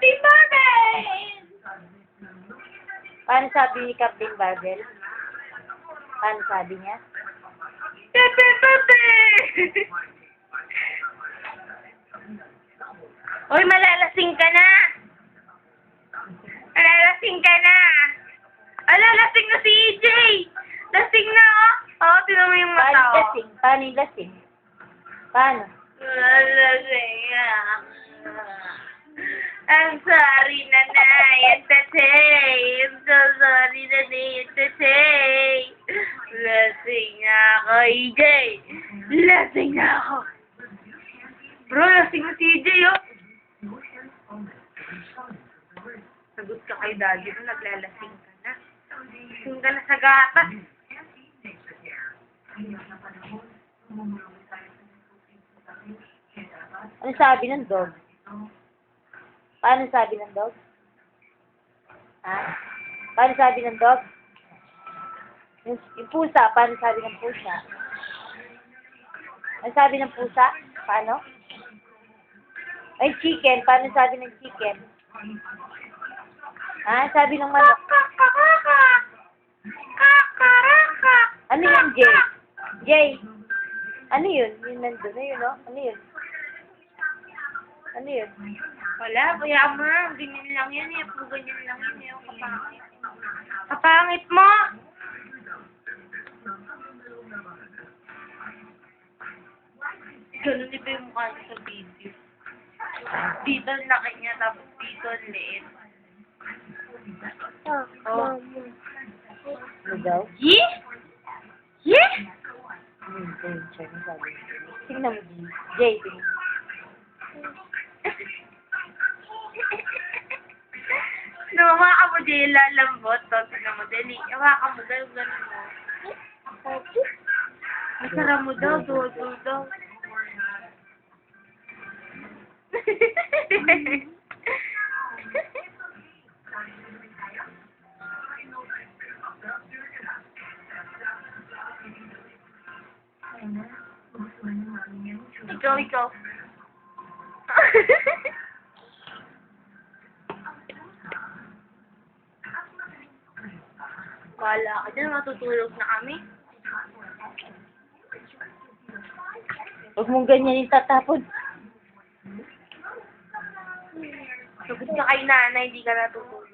Captain Marvel! Paano sabi ni Captain Marvel? Paano sabi niya? Pepe, Pepe! Uy, malalasing ka na! Malalasing ka na! Ala, lasing na si EJ! Lasing na, oh! Oo, tinan mo yung Paano mata, oh. lasing? Paano yung lasing? Paano? Lasing na. I'm sorry, nanay. And tatay. I'm so sorry, nanay. And tatay. Lasing na ako, EJ. Lasing na ako. Bro, lasing na si EJ, oh. Sagot ka kay daddy mo, naglalasing ka na. Lasing ka na sa gatas. Ano sabi ng dog? Paano sabi ng dog? Ha? Paano sabi ng dog? Yung, yung pusa, paano sabi ng pusa? Ano sabi ng pusa? Paano? Ay, chicken. Paano sabi ng chicken? Ha? Sabi ng manok. Ano yun, Jay? Jay? Ano yun? Yun nandun. Ano yun, no? Ano yun? Ano yun? Wala, kaya mo na. Ganyan lang yan eh. Puro ganyan lang yan eh. Kapangit. Kapangit mo! Ganun iba yung mukha niya sa video. Dito ang laki niya, tapos dito ang liit. Oh. Ano daw? Yee? Yee? Sabi? Tingnan mo. Jay, tingnan mo. Mo din lalambot. to. Tignan mo, dali. Hawakan mo daw, ganun mo. Masara mo daw, dodo daw. ikaw, ikaw. Wala ka dyan, matutulog na kami. Huwag mong ganyan yung tatapon. Sagot ka kay nanay, hindi ka natutulog.